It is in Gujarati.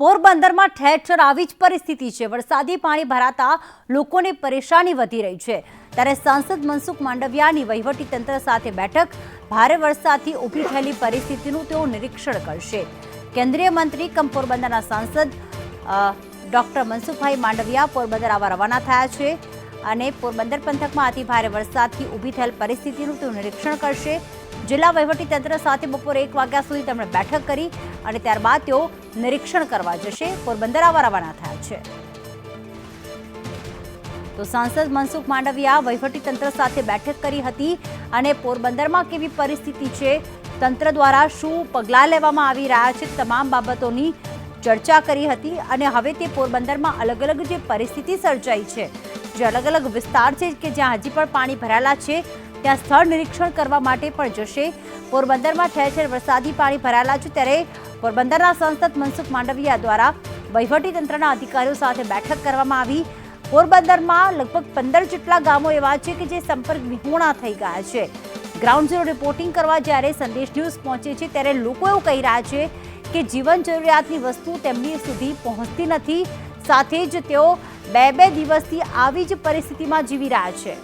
પોરબંદરમાં ઠેર ઠેર આવી જ પરિસ્થિતિ છે. વરસાદી પાણી ભરાતા લોકોને પરેશાની વધી રહી છે. ત્યારે સાંસદ મનસુખ માંડવિયાની વહીવટી તંત્ર સાથે બેઠક. ભારે વરસાદથી ઊભી થયેલી પરિસ્થિતિનું તેઓ નિરીક્ષણ કરશે. કેન્દ્રીય મંત્રી કમ પોરબંદરના સાંસદ ડોક્ટર મનસુખભાઈ માંડવિયા પોરબંદર આવા રવાના થયા છે અને પોરબંદર પંથકમાં અતિ ભારે વરસાદથી ઊભી થયેલ પરિસ્થિતિનું તેઓ નિરીક્ષણ કરશે. જિલ્લા વહીવટીતંત્ર સાથે બપોરે એક વાગ્યા સુધી તેમણે બેઠક કરી. અને ત્યારબાદ તેઓ નિરીક્ષણ કરવા જશે. પોરબંદર આવા રવાના થયા છે. તો સાંસદ મનસુખ માંડવિયા વહીવટીતંત્ર સાથે બેઠક કરી હતી અને પોરબંદરમાં કેવી પરિસ્થિતિ છે? તંત્ર દ્વારા શું પગલાં લેવામાં આવી રહ્યા છે? તમામ બાબતોની ચર્ચા કરી હતી અને હવે તે પોરબંદરમાં અલગ અલગ જે પરિસ્થિતિ સર્જાઈ છે, જે અલગ અલગ વિસ્તાર છે કે જ્યાં હજી પણ પાણી ભરાયેલા છે, ત્યાં સ્થળ નિરીક્ષણ કરવા માટે પણ જશે. પોરબંદરમાં ઠેર ઠેર વરસાદી પાણી ભરાયેલા છે, ત્યારે પોરબંદરના સાંસદ મનસુખ માંડવિયા દ્વારા વહીવટીતંત્રના અધિકારીઓ સાથે બેઠક કરવામાં આવી. પોરબંદરમાં લગભગ પંદર જેટલા ગામો એવા છે કે જે સંપર્ક વિહોણા થઈ ગયા છે. ગ્રાઉન્ડ ઝીરો રિપોર્ટિંગ કરવા જ્યારે સંદેશ ન્યૂઝ પહોંચે છે ત્યારે લોકો એવું કહી રહ્યા છે કે જીવન જરૂરિયાતની વસ્તુ તેમની સુધી પહોંચતી નથી. સાથે જ તેઓ બે બે દિવસથી આવી જ પરિસ્થિતિમાં જીવી રહ્યા છે.